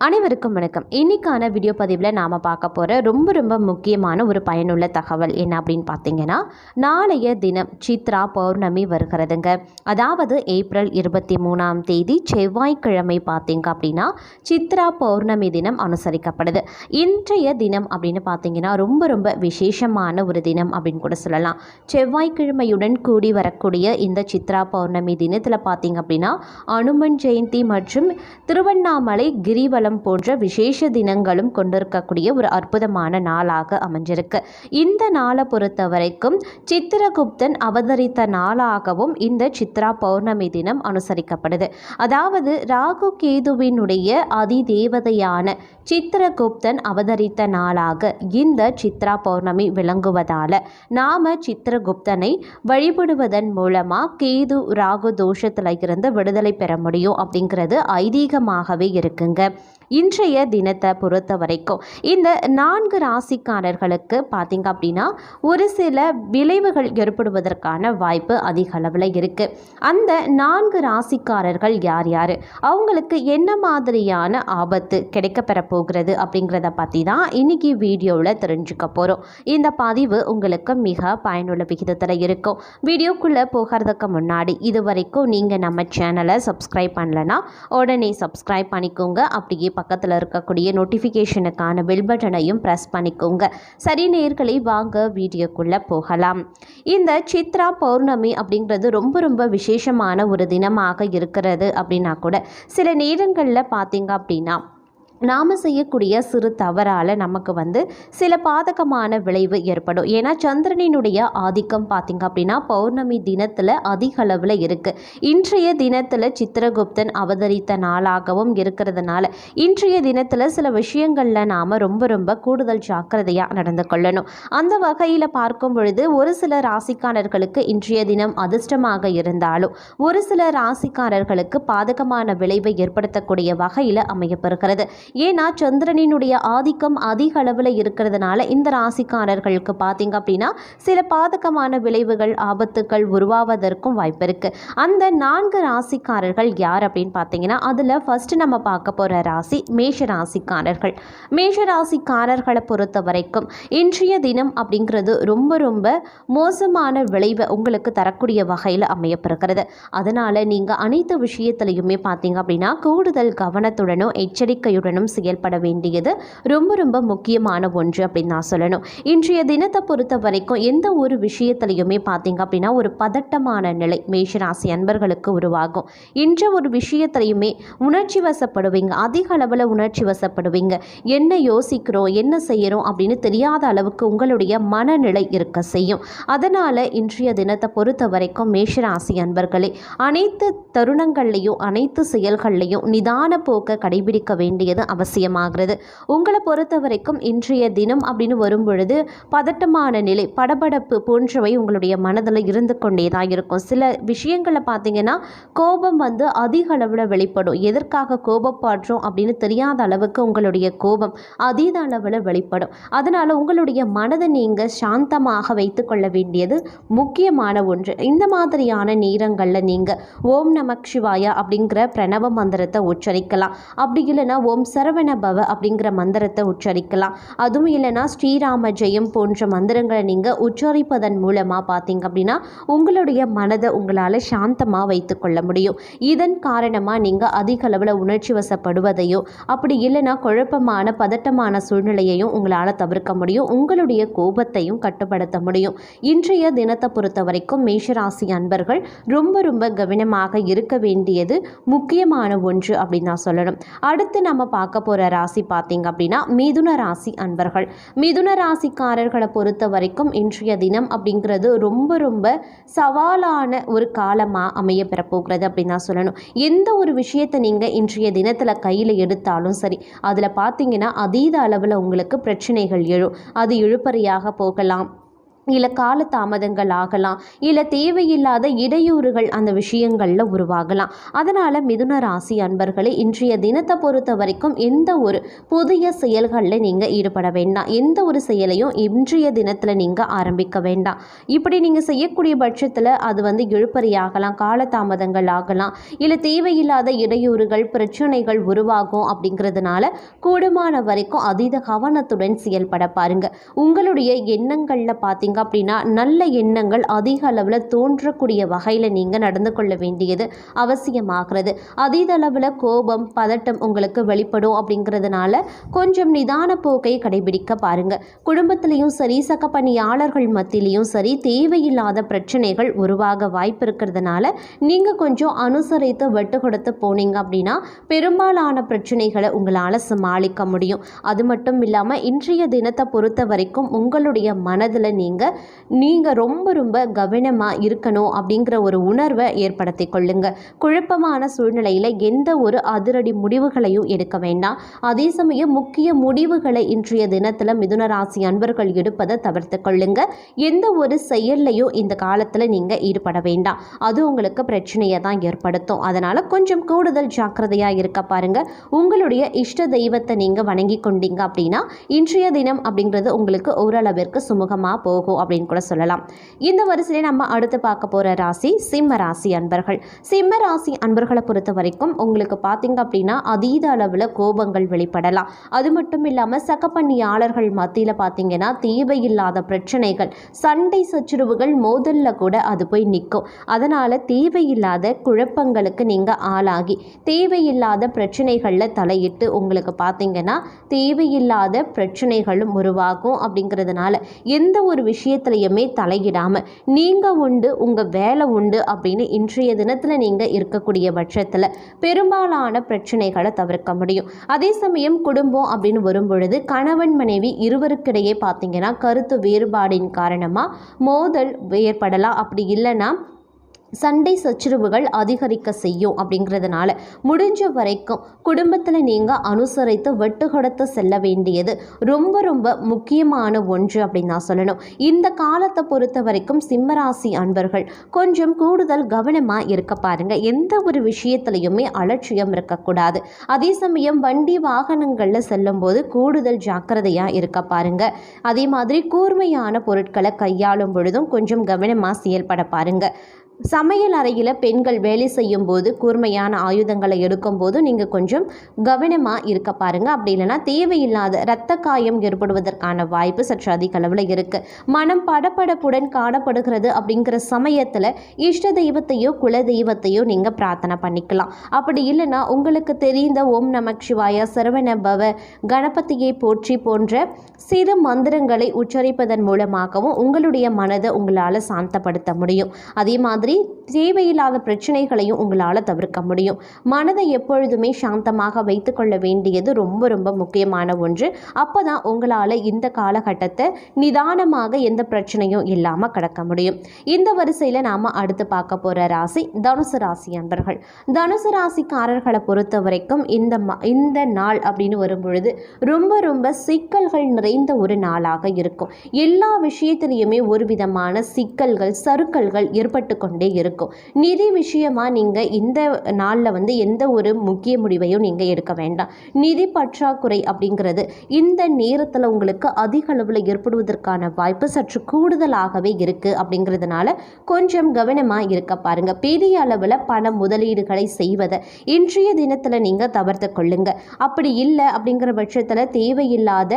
அனைவருக்கும் வணக்கம். இன்னைக்கான வீடியோ பதிவில் நாம் பார்க்க போகிற ரொம்ப ரொம்ப முக்கியமான ஒரு பயனுள்ள தகவல் என்ன அப்படின்னு பார்த்தீங்கன்னா நாளைய தினம் சித்ரா பௌர்ணமி வருகிறதுங்க. அதாவது ஏப்ரல் இருபத்தி மூணாம் தேதி செவ்வாய்க்கிழமை பார்த்தீங்க அப்படின்னா சித்ரா பௌர்ணமி தினம் அனுசரிக்கப்படுது. இன்றைய தினம் அப்படின்னு பார்த்தீங்கன்னா ரொம்ப ரொம்ப விசேஷமான ஒரு தினம் அப்படின்னு கூட சொல்லலாம். செவ்வாய்க்கிழமையுடன் கூடி வரக்கூடிய இந்த சித்ரா பௌர்ணமி தினத்தில் பார்த்தீங்க அப்படின்னா அனுமன் ஜெயந்தி மற்றும் திருவண்ணாமலை கிரிவலம் போன்ற விசேஷ தினங்களும் கொண்டிருக்கக்கூடிய ஒரு அற்புதமான நாளாக அமைஞ்சிருக்கு. இந்த நாளை பொறுத்த வரைக்கும் சித்திரகுப்தன் அவதரித்த நாளாகவும் இந்த சித்ரா பௌர்ணமி தினம் அனுசரிக்கப்படுது. அதாவது ராகு கேதுவினுடைய அதிதேவதையான சித்திரகுப்தன் அவதரித்த நாளாக இந்த சித்ரா பௌர்ணமி விளங்குவதால் நாம சித்திரகுப்தனை வழிபடுவதன் மூலமாக கேது ராகு தோஷத்தில் இருந்து விடுதலை பெற முடியும் அப்படிங்கிறது ஐதீகமாகவே இருக்குங்க. இன்றைய தினத்தை பொறுத்த வரைக்கும் இந்த நான்கு ராசிக்காரர்களுக்கு பார்த்தீங்க அப்படின்னா ஒரு சில விளைவுகள் ஏற்படுவதற்கான வாய்ப்பு அதிக அளவில் இருக்குது அந்த நான்கு ராசிக்காரர்கள் யார் யார்? அவங்களுக்கு என்ன மாதிரியான ஆபத்து கிடைக்கப்பெற போகிறது அப்படிங்கிறத பற்றி தான் இன்னைக்கு வீடியோவில் தெரிஞ்சுக்க போகிறோம் இந்த பதிவு உங்களுக்கு மிக பயனுள்ள விகிதத்தில் இருக்கும். வீடியோக்குள்ளே போகிறதுக்கு முன்னாடி இது வரைக்கும் நீங்கள் நம்ம சேனலை சப்ஸ்கிரைப் பண்ணலன்னா உடனே சப்ஸ்கிரைப் பண்ணிக்கோங்க. அப்படியே பக்கத்தில் இருக்கக்கூடிய நோட்டிஃபிகேஷனுக்கான பெல் பட்டனையும் ப்ரெஸ் பண்ணிக்கோங்க. சரி நேர்களை வாங்க வீடியோக்குள்ளே போகலாம். இந்த சித்ரா பௌர்ணமி அப்படிங்கிறது ரொம்ப ரொம்ப விசேஷமான ஒரு தினமாக இருக்கிறது அப்படின்னா கூட சில நேரங்களில் பார்த்தீங்க அப்படின்னா நாம் செய்யக்கூடிய சிறு தவறால் நமக்கு வந்து சில பாதகமான விளைவு ஏற்படும். ஏன்னா சந்திரனினுடைய ஆதிக்கம் பார்த்திங்க அப்படின்னா பௌர்ணமி தினத்தில் அதிக அளவில் இருக்குது இன்றைய தினத்தில் சித்திரகுப்தன் அவதரித்த நாளாகவும் இருக்கிறதுனால இன்றைய தினத்தில் சில விஷயங்களில் நாம் ரொம்ப ரொம்ப கூடுதல் ஜாக்கிரதையாக நடந்து கொள்ளணும். அந்த வகையில் பார்க்கும் பொழுது ஒரு சில ராசிக்காரர்களுக்கு இன்றைய தினம் அதிர்ஷ்டமாக இருந்தாலும் ஒரு சில ராசிக்காரர்களுக்கு பாதகமான விளைவை ஏற்படுத்தக்கூடிய வகையில் அமையப்பெறுகிறது ஏன்னா சந்திரனினுடைய ஆதிக்கம் அதிக அளவில் இருக்கிறதுனால இந்த ராசிக்காரர்களுக்கு பார்த்தீங்க அப்படின்னா சில பாதகமான விளைவுகள் ஆபத்துக்கள் உருவாவதற்கும் வாய்ப்பு இருக்குது அந்த நான்கு ராசிக்காரர்கள் யார் அப்படின்னு பார்த்தீங்கன்னா அதில் ஃபஸ்ட்டு நம்ம பார்க்க போகிற ராசி மேஷ ராசிக்காரர்கள். மேஷ ராசிக்காரர்களை பொறுத்த வரைக்கும் இன்றைய தினம் அப்படிங்கிறது ரொம்ப ரொம்ப மோசமான விளைவை உங்களுக்கு தரக்கூடிய வகையில் அமையப்பிருக்கிறது அதனால் நீங்கள் அனைத்து விஷயத்திலையுமே பார்த்தீங்க அப்படின்னா கூடுதல் கவனத்துடனும் எச்சரிக்கையுடனும் செயல்பட வேண்டியது ரொம்ப ரொம்ப முக்கியமான ஒன்று அப்படின்னு நான் சொல்லணும். இன்றைய தினத்தை பொறுத்த வரைக்கும் எந்த ஒரு விஷயத்திலையுமே பார்த்தீங்க அப்படின்னா ஒரு பதட்டமான நிலை மேஷராசி அன்பர்களுக்கு உருவாகும். இன்ற ஒரு விஷயத்திலையுமே உணர்ச்சி வசப்படுவீங்க. அதிக அளவில் உணர்ச்சி வசப்படுவீங்க. என்ன யோசிக்கிறோம்? என்ன செய்கிறோம் அப்படின்னு தெரியாத அளவுக்கு உங்களுடைய மனநிலை இருக்க செய்யும். அதனால் இன்றைய தினத்தை பொறுத்த வரைக்கும் மேஷராசி அன்பர்களே அனைத்து தருணங்கள்லையும் அனைத்து செயல்கள்லையும் நிதான போக்க கடைபிடிக்க வேண்டியது அவசியமாகிறது. உங்களை பொறுத்த வரைக்கும் இன்றைய தினம் அப்படின்னு வரும்பொழுது பதட்டமான நிலை படபடப்பு போன்றவை உங்களுடைய மனதில் இருந்து கொண்டே தான் இருக்கும். சில விஷயங்களை பார்த்தீங்கன்னா கோபம் வந்து அதிக அளவில் வெளிப்படும். எதற்காக கோபப்படுறோம் அப்படின்னு தெரியாத அளவுக்கு உங்களுடைய கோபம் அதீத அளவில் வெளிப்படும். அதனால் உங்களுடைய மனதை நீங்கள் சாந்தமாக வைத்துக்கொள்ள வேண்டியது முக்கியமான ஒன்று. இந்த மாதிரியான நேரங்களில் நீங்கள் ஓம் நமக் சிவாயா அப்படிங்கிற பிரணவ மந்திரத்தை உச்சரிக்கலாம். அப்படி இல்லைன்னா ஓம் சரவண பவ அப்படிங்கிற மந்திரத்தை உச்சரிக்கலாம். அதுவும் இல்லைன்னா ஸ்ரீராம ஜெயம் போன்ற மந்திரங்களை நீங்கள் உச்சரிப்பதன் மூலமாக பார்த்தீங்க அப்படின்னா உங்களுடைய மனதை உங்களால் சாந்தமாக வைத்துக்கொள்ள முடியும். இதன் காரணமாக நீங்கள் அதிக அளவில் உணர்ச்சி வசப்படுவதையோ அப்படி இல்லைன்னா குழப்பமான பதட்டமான சூழ்நிலையையும் உங்களால் தவிர்க்க முடியும். உங்களுடைய கோபத்தையும் கட்டுப்படுத்த முடியும். இன்றைய தினத்தை பொறுத்த வரைக்கும் மேஷராசி அன்பர்கள் ரொம்ப ரொம்ப கவனமாக இருக்க வேண்டியது முக்கியமான ஒன்று அப்படின்னு நான் சொல்லணும். அடுத்து நம்ம பார்க்க போகிற ராசி பார்த்தீங்க அப்படின்னா மிதுன ராசி அன்பர்கள். மிதுன ராசிக்காரர்களை பொறுத்த வரைக்கும் இன்றைய தினம் அப்படிங்கிறது ரொம்ப ரொம்ப சவாலான ஒரு காலமாக அமைய பெறப்போகிறது அப்படின்னு தான் சொல்லணும். எந்த ஒரு விஷயத்தை நீங்கள் இன்றைய தினத்தில் கையில் எடுத்தாலும் சரி அதில் பார்த்தீங்கன்னா அதீத அளவில் உங்களுக்கு பிரச்சனைகள் எழும். அது இழுப்பறையாக போகலாம். இல்லை கால தாமதங்கள் ஆகலாம். இல்லை தேவையில்லாத இடையூறுகள் அந்த விஷயங்களில் உருவாகலாம். அதனால் மிதுன ராசி அன்பர்களே இன்றைய தினத்தை பொறுத்த வரைக்கும் எந்த ஒரு புதிய செயல்களில் நீங்கள் ஈடுபட வேண்டாம். எந்த ஒரு செயலையும் இன்றைய தினத்தில் நீங்கள் ஆரம்பிக்க வேண்டாம். இப்படி நீங்கள் செய்யக்கூடிய பட்சத்தில் அது வந்து இழுப்பறியாகலாம் காலதாமதங்கள் ஆகலாம். இல்லை தேவையில்லாத இடையூறுகள் பிரச்சனைகள் உருவாகும் அப்படிங்கிறதுனால கூடுமான வரைக்கும் அதீத கவனத்துடன் செயல்பட பாருங்கள் உங்களுடைய எண்ணங்களில் பார்த்தீங்க அப்படின்னா நல்ல எண்ணங்கள் அதிக அளவில் தோன்றக்கூடிய வகையில் நீங்கள் நடந்து கொள்ள வேண்டியது அவசியமாகிறது. அதீத அளவில் கோபம் பதட்டம் உங்களுக்கு வெளிப்படும் அப்படிங்கிறதுனால கொஞ்சம் நிதான போக்கை கடைபிடிக்க பாருங்க. குடும்பத்திலையும் சரி சக பணியாளர்கள் மத்தியிலையும் சரி தேவையில்லாத பிரச்சனைகள் உருவாக வாய்ப்பு இருக்கிறதுனால நீங்கள் கொஞ்சம் அனுசரித்து வெட்டு கொடுத்து போனீங்க அப்படின்னா பெரும்பாலான பிரச்சனைகளை உங்களால் சமாளிக்க முடியும். அது மட்டும் இல்லாமல் இன்றைய தினத்தை பொறுத்த வரைக்கும் உங்களுடைய மனதில் நீங்கள் நீங்கள் ரொம்ப ரொம்ப கவனமாக இருக்கணும் அப்படிங்கிற ஒரு உணர்வை ஏற்படுத்தி கொள்ளுங்க. குழப்பமான சூழ்நிலையில் எந்த ஒரு அதிரடி முடிவுகளையும் எடுக்க வேண்டாம். அதே சமயம் முக்கிய முடிவுகளை இன்றைய தினத்தில் மிதுன ராசி அன்பர்கள் எடுப்பதை தவிர்த்து கொள்ளுங்க. எந்த ஒரு செயல்லையும் இந்த காலத்தில் நீங்கள் ஈடுபட வேண்டாம். அது உங்களுக்கு பிரச்சனையை தான் ஏற்படுத்தும். அதனால் கொஞ்சம் கூடுதல் ஜாக்கிரதையாக இருக்க பாருங்க. உங்களுடைய இஷ்ட தெய்வத்தை நீங்கள் வணங்கி கொண்டீங்க அப்படின்னா இன்றைய தினம் அப்படிங்கிறது உங்களுக்கு ஓரளவிற்கு சுமூகமாக போகும். இருக்கும் அப்படின்னு கூட சொல்லலாம். இந்த வரிசையிலே நம்ம அடுத்து பார்க்க போகிற ராசி சிம்ம ராசி அன்பர்கள். சிம்ம ராசி அன்பர்களை பொறுத்த வரைக்கும் உங்களுக்கு பார்த்தீங்க அப்படின்னா அதீத அளவில் கோபங்கள் வெளிப்படலாம். அது மட்டும் இல்லாமல் சகப்பணியாளர்கள் மத்தியில் பார்த்தீங்கன்னா தேவையில்லாத பிரச்சனைகள் சண்டை சச்சுரவுகள் மோதலில் கூட அது போய் நிற்கும். அதனால் தேவையில்லாத குழப்பங்களுக்கு நீங்கள் ஆளாகி தேவையில்லாத பிரச்சனைகளில் தலையிட்டு உங்களுக்கு பார்த்தீங்கன்னா தேவையில்லாத பிரச்சனைகளும் உருவாகும் அப்படிங்கிறதுனால எந்த ஒரு விஷயம் விஷயத்துலையுமே தலையிடாமல் நீங்கள் உண்டு உங்கள் வேலை உண்டு அப்படின்னு இன்றைய தினத்தில் நீங்கள் இருக்கக்கூடிய பட்சத்தில் பெரும்பாலான பிரச்சனைகளை தவிர்க்க முடியும். அதே சமயம் குடும்பம் அப்படின்னு வரும்பொழுது கணவன் மனைவி இருவருக்கிடையே பார்த்தீங்கன்னா கருத்து வேறுபாடின் காரணமாக மோதல் ஏற்படலாம். அப்படி இல்லைன்னா சண்டை சச்சரவுகள் அதிகரிக்க செய்யும் அப்படிங்கிறதுனால முடிஞ்ச வரைக்கும் குடும்பத்தில் நீங்கள் அனுசரித்து வெட்டு கொடுத்து செல்ல வேண்டியது ரொம்ப ரொம்ப முக்கியமான ஒன்று அப்படின்னு நான் சொல்லணும். இந்த காலத்தை பொறுத்த வரைக்கும் சிம்மராசி அன்பர்கள் கொஞ்சம் கூடுதல் கவனமாக இருக்க பாருங்கள் எந்த ஒரு விஷயத்துலையுமே அலட்சியம் இருக்கக்கூடாது. அதே சமயம் வண்டி வாகனங்களில் செல்லும்போது கூடுதல் ஜாக்கிரதையாக இருக்க பாருங்க. அதே மாதிரி கூர்மையான பொருட்களை கையாளும் பொழுதும் கொஞ்சம் கவனமாக செயல்பட பாருங்கள் சமையல் அறையில் பெண்கள் வேலை செய்யும் போது கூர்மையான ஆயுதங்களை எடுக்கும்போது நீங்கள் கொஞ்சம் கவனமாக இருக்க பாருங்கள் அப்படி இல்லைன்னா தேவையில்லாத இரத்த காயம் ஏற்படுவதற்கான வாய்ப்பு சற்று அதிக அளவில் இருக்குது மனம் படபடப்புடன் காணப்படுகிறது அப்படிங்கிற சமயத்தில் இஷ்ட தெய்வத்தையோ குல தெய்வத்தையோ நீங்கள் பிரார்த்தனை பண்ணிக்கலாம். அப்படி இல்லைன்னா உங்களுக்கு தெரிந்த ஓம் நமக் சிவாய சரவண பவ கணபதியை போற்றி போன்ற சிறு மந்திரங்களை உச்சரிப்பதன் மூலமாகவும் உங்களுடைய மனதை உங்களால் சாந்தப்படுத்த முடியும். அதே மாதிரி தேவையில்லாத பிரச்சனைகளையும் உங்களால் தவிர்க்க முடியும். மனதை எப்பொழுதுமே சாந்தமாக வைத்துக்கொள்ள வேண்டியது ரொம்ப ரொம்ப முக்கியமான ஒன்று. அப்போ தான் உங்களால் இந்த காலகட்டத்தை நிதானமாக எந்த பிரச்சனையும் இல்லாமல் கடக்க முடியும். இந்த வரிசையில் நாம் அடுத்து பார்க்க போகிற ராசி தனுசு ராசி அன்பர்கள். தனுசு ராசிக்காரர்களை பொறுத்த வரைக்கும் இந்த ம இந்த நாள் அப்படின்னு வரும்பொழுது ரொம்ப ரொம்ப சிக்கல்கள் நிறைந்த ஒரு நாளாக இருக்கும். எல்லா விஷயத்திலையுமே ஒரு விதமான சிக்கல்கள் சறுக்கல்கள் ஏற்பட்டு கொண்டே இருக்கும் நிதி விஷயமா நீங்கள் இந்த நாளில் வந்து எந்த ஒரு முக்கிய முடிவையும் நீங்கள் எடுக்க வேண்டாம். நிதி பற்றாக்குறை அப்படிங்கிறது இந்த நேரத்தில் உங்களுக்கு அதிக அளவில் ஏற்படுவதற்கான வாய்ப்பு சற்று கூடுதலாகவே இருக்குது அப்படிங்கிறதுனால கொஞ்சம் கவனமாக இருக்க பாருங்கள் பெரிய அளவில் பண முதலீடுகளை செய்வதை இன்றைய தினத்தில் நீங்கள் தவிர்த்து கொள்ளுங்க. அப்படி இல்லை அப்படிங்கிற பட்சத்தில் தேவையில்லாத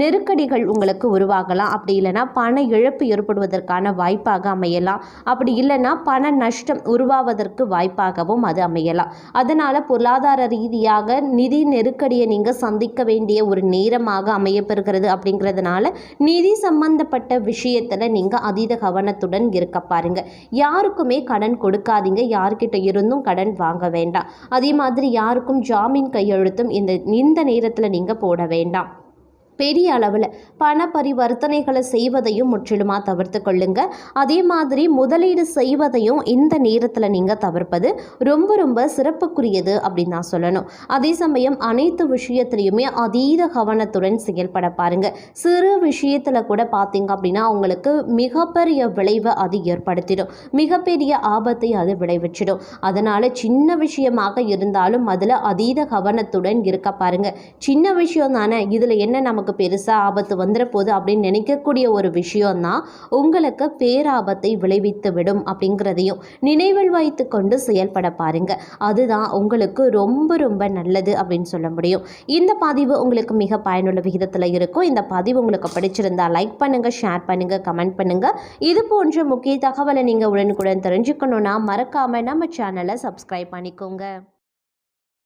நெருக்கடிகள் உங்களுக்கு உருவாகலாம். அப்படி இல்லைன்னா பண இழப்பு ஏற்படுவதற்கான வாய்ப்பாக அமையலாம். அப்படி இல்லைன்னா பண நஷ்டம் உருவாவதற்கு வாய்ப்பாகவும் அது அமையலாம். அதனால் பொருளாதார ரீதியாக நிதி நெருக்கடியை நீங்கள் சந்திக்க வேண்டிய ஒரு நேரமாக அமையப்பெறுகிறது அப்படிங்கிறதுனால நிதி சம்பந்தப்பட்ட விஷயத்தில் நீங்கள் அதீத கவனத்துடன் இருக்க பாருங்க. யாருக்குமே கடன் கொடுக்காதீங்க. யார்கிட்ட இருந்தும் கடன் வாங்க வேண்டாம். அதே மாதிரி யாருக்கும் ஜாமீன் கையெழுத்தும் இந்த இந்த நேரத்தில் நீங்கள் போட வேண்டாம். பெரிய அளவில் பண பரிவர்த்தனைகளை செய்வதையும் முற்றிலுமாக தவிர்த்து கொள்ளுங்க. அதே மாதிரி முதலீடு செய்வதையும் இந்த நேரத்தில் நீங்கள் தவிர்ப்பது ரொம்ப ரொம்ப சிறப்புக்குரியது அப்படின்னு நான் சொல்லணும். அதே சமயம் அனைத்து விஷயத்துலையுமே அதீத கவனத்துடன் செயல்பட பாருங்க. சிறு விஷயத்தில் கூட பார்த்தீங்க அப்படின்னா உங்களுக்கு மிகப்பெரிய விளைவை அது ஏற்படுத்திடும். மிகப்பெரிய ஆபத்தை அது விளைவிச்சிடும். அதனால் சின்ன விஷயமாக இருந்தாலும் அதில் அதீத கவனத்துடன் இருக்க பாருங்க. சின்ன விஷயம் தானே இதில் என்ன நமக்கு பெருசாக ஆபத்து வந்துட போகுது அப்படின்னு நினைக்கக்கூடிய ஒரு விஷயம்தான் உங்களுக்கு பேராபத்தை விளைவித்து விடும் அப்படிங்கிறதையும் நினைவில் வைத்து கொண்டு செயல்பட பாருங்க. அதுதான் உங்களுக்கு ரொம்ப ரொம்ப நல்லது அப்படின்னு சொல்ல முடியும். இந்த பதிவு உங்களுக்கு மிக பயனுள்ள விகிதத்தில் இருக்கும். இந்த பதிவு உங்களுக்கு பிடிச்சிருந்தால் லைக் பண்ணுங்கள் ஷேர் பண்ணுங்கள் கமெண்ட் பண்ணுங்கள் இது போன்ற முக்கிய தகவலை நீங்கள் உடனுக்குடன் தெரிஞ்சுக்கணுன்னா மறக்காமல் நம்ம சேனலை சப்ஸ்கிரைப் பண்ணிக்கோங்க.